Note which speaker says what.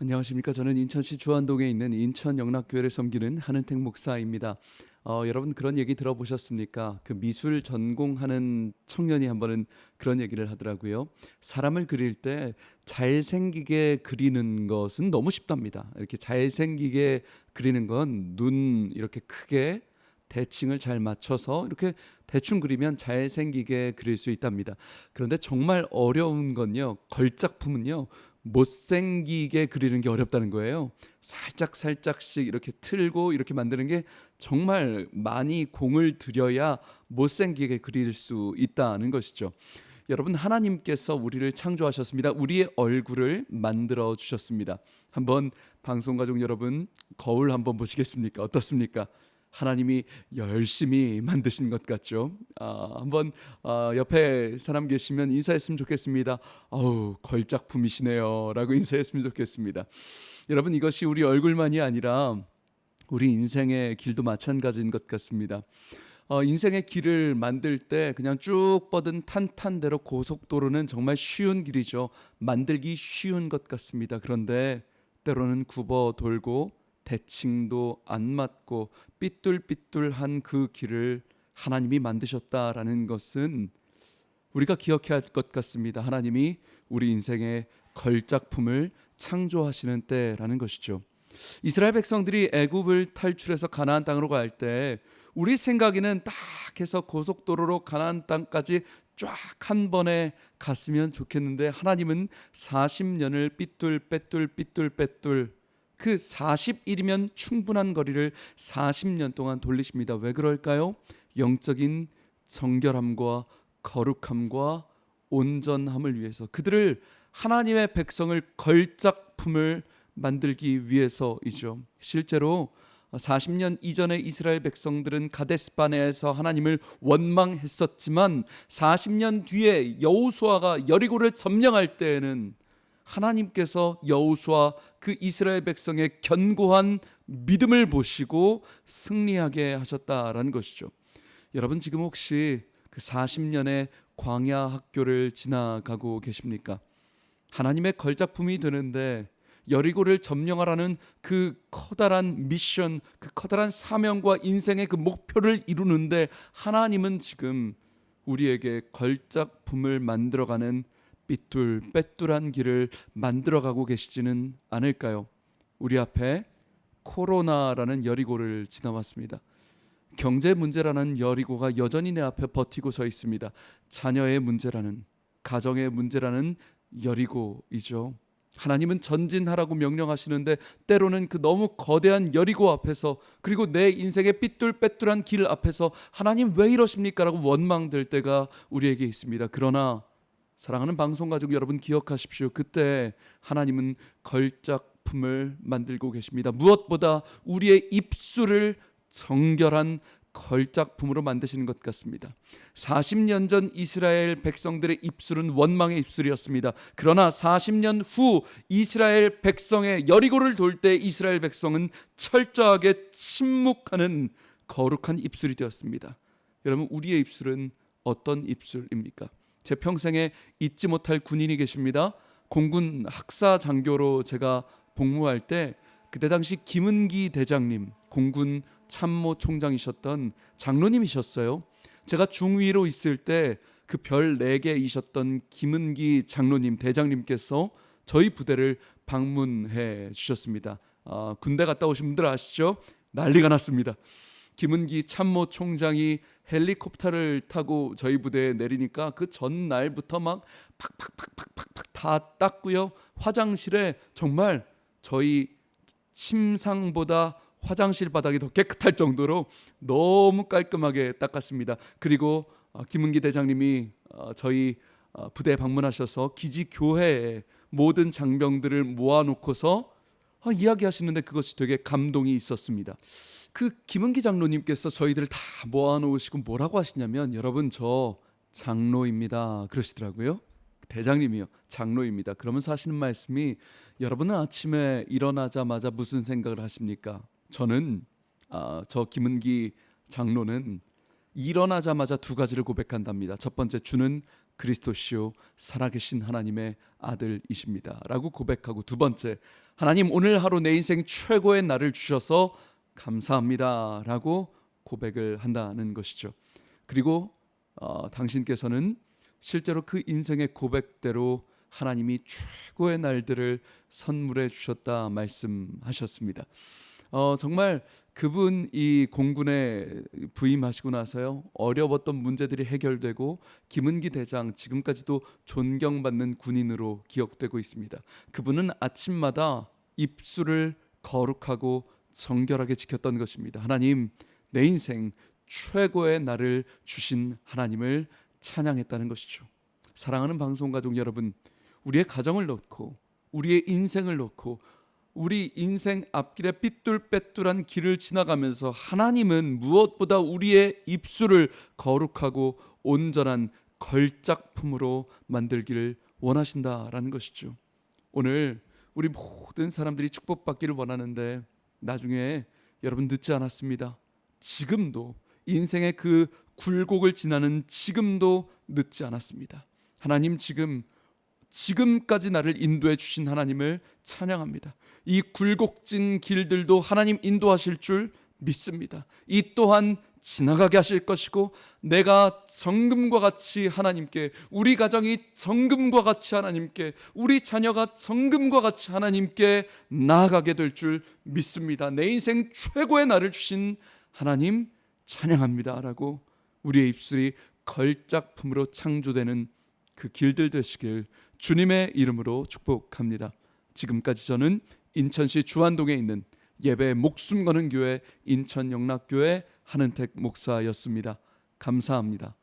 Speaker 1: 안녕하십니까. 저는 인천시 주안동에 있는 인천 영락교회를 섬기는 한은택 목사입니다. 어, 여러분 그런 얘기 들어보셨습니까? 그 미술 전공하는 청년이 한 번은 그런 얘기를 하더라고요. 사람을 그릴 때 잘생기게 그리는 것은 너무 쉽답니다. 이렇게 잘생기게 그리는 건 눈 이렇게 크게 대칭을 잘 맞춰서 이렇게 대충 그리면 잘생기게 그릴 수 있답니다. 그런데 정말 어려운 건요. 걸작품은요. 못생기게 그리는 게 어렵다는 거예요. 살짝 살짝씩 이렇게 틀고 이렇게 만드는 게 정말 많이 공을 들여야 못생기게 그릴 수 있다는 것이죠. 여러분 하나님께서 우리를 창조하셨습니다. 우리의 얼굴을 만들어 주셨습니다. 한번 방송 가족 여러분 거울 한번 보시겠습니까? 어떻습니까? 하나님이 열심히 만드신 것 같죠. 아, 한번 아, 옆에 사람 계시면 인사했으면 좋겠습니다. 아우 걸작품이시네요라고 인사했으면 좋겠습니다. 여러분 이것이 우리 얼굴만이 아니라 우리 인생의 길도 마찬가지인 것 같습니다. 어, 인생의 길을 만들 때 그냥 쭉 뻗은 탄탄대로 고속도로는 정말 쉬운 길이죠. 만들기 쉬운 것 같습니다. 그런데 때로는 굽어 돌고 대칭도 안 맞고 삐뚤삐뚤한 그 길을 하나님이 만드셨다라는 것은 우리가 기억해야 할 것 같습니다. 하나님이 우리 인생의 걸작품을 창조하시는 때라는 것이죠. 이스라엘 백성들이 애굽을 탈출해서 가나안 땅으로 갈 때 우리 생각에는 딱 해서 고속도로로 가나안 땅까지 쫙 한 번에 갔으면 좋겠는데 하나님은 40년을 삐뚤 빼뚤 삐뚤 빼뚤 그 40일이면 충분한 거리를 40년 동안 돌리십니다. 왜 그럴까요? 영적인 정결함과 거룩함과 온전함을 위해서 그들을 하나님의 백성을 걸작품을 만들기 위해서이죠. 실제로 40년 이전의 이스라엘 백성들은 가데스바네에서 하나님을 원망했었지만 40년 뒤에 여호수아가 여리고를 점령할 때에는 하나님께서 여호수아 그 이스라엘 백성의 견고한 믿음을 보시고 승리하게 하셨다라는 것이죠. 여러분 지금 혹시 그 40년의 광야 학교를 지나가고 계십니까? 하나님의 걸작품이 되는데 여리고를 점령하라는 그 커다란 미션, 그 커다란 사명과 인생의 그 목표를 이루는데 하나님은 지금 우리에게 걸작품을 만들어가는 삐뚤 빼뚤한 길을 만들어가고 계시지는 않을까요? 우리 앞에 코로나라는 여리고를 지나왔습니다. 경제 문제라는 여리고가 여전히 내 앞에 버티고 서 있습니다. 자녀의 문제라는 가정의 문제라는 여리고이죠. 하나님은 전진하라고 명령하시는데 때로는 그 너무 거대한 여리고 앞에서 그리고 내 인생의 삐뚤빼뚤한 길 앞에서 하나님 왜 이러십니까라고 원망될 때가 우리에게 있습니다. 그러나 사랑하는 방송 가족 여러분 기억하십시오. 그때 하나님은 걸작 품을 만들고 계십니다. 무엇보다 우리의 입술을 정결한 걸작품으로 만드시는 것 같습니다. 40년 전 이스라엘 백성들의 입술은 원망의 입술이었습니다. 그러나 40년 후 이스라엘 백성의 여리고를 돌 때 이스라엘 백성은 철저하게 침묵하는 거룩한 입술이 되었습니다. 여러분 우리의 입술은 어떤 입술입니까? 제 평생에 잊지 못할 군인이 계십니다. 공군 학사 장교로 제가 복무할 때 그때 당시 김은기 대장님 공군 참모 총장이셨던 장로님이셨어요. 제가 중위로 있을 때 그 별 네 개이셨던 김은기 장로님 대장님께서 저희 부대를 방문해 주셨습니다. 아, 군대 갔다 오신 분들 아시죠? 난리가 났습니다. 김은기 참모 총장이 헬리콥터를 타고 저희 부대에 내리니까 그 전날부터 막 팍팍팍팍팍팍 다 닦고요. 화장실에 정말 저희 침상보다 화장실 바닥이 더 깨끗할 정도로 너무 깔끔하게 닦았습니다. 그리고 어, 김은기 대장님이 어, 저희 어, 부대에 방문하셔서 기지 교회에 모든 장병들을 모아놓고서 어, 이야기하시는데 그것이 되게 감동이 있었습니다. 그 김은기 장로님께서 저희들을 다 모아놓으시고 뭐라고 하시냐면 여러분 저 장로입니다 그러시더라고요. 대장님이요 장로입니다. 그러면서 하시는 말씀이 여러분은 아침에 일어나자마자 무슨 생각을 하십니까? 저는 아, 저 김은기 장로는 일어나자마자 두 가지를 고백한답니다. 첫 번째 주는 그리스도시요 살아계신 하나님의 아들이십니다라고 고백하고 두 번째 하나님 오늘 하루 내 인생 최고의 날을 주셔서 감사합니다라고 고백을 한다는 것이죠. 그리고 어, 당신께서는 실제로 그 인생의 고백대로 하나님이 최고의 날들을 선물해 주셨다 말씀하셨습니다. 어, 정말 그분 이 공군에 부임하시고 나서요 어려웠던 문제들이 해결되고 김은기 대장 지금까지도 존경받는 군인으로 기억되고 있습니다. 그분은 아침마다 입술을 거룩하고 정결하게 지켰던 것입니다. 하나님 내 인생 최고의 날을 주신 하나님을 찬양했다는 것이죠. 사랑하는 방송 가족 여러분, 우리의 가정을 놓고 우리의 인생을 놓고 우리 인생 앞길에 삐뚤빼뚤한 길을 지나가면서 하나님은 무엇보다 우리의 입술을 거룩하고 온전한 걸작품으로 만들기를 원하신다라는 것이죠. 오늘 우리 모든 사람들이 축복받기를 원하는데 나중에 여러분 늦지 않았습니다. 지금도 인생의 그 굴곡을 지나는 지금도 늦지 않았습니다. 하나님 지금 지금까지 나를 인도해 주신 하나님을 찬양합니다. 이 굴곡진 길들도 하나님 인도하실 줄 믿습니다. 이 또한 지나가게 하실 것이고 내가 정금과 같이 하나님께 우리 가정이 정금과 같이 하나님께 우리 자녀가 정금과 같이 하나님께 나아가게 될 줄 믿습니다. 내 인생 최고의 날을 주신 하나님 찬양합니다라고 우리의 입술이 걸작품으로 창조되는 그 길들 되시길 주님의 이름으로 축복합니다. 지금까지 저는 인천시 주안동에 있는 예배 목숨 거는 교회 인천 영락교회 한은택 목사였습니다. 감사합니다.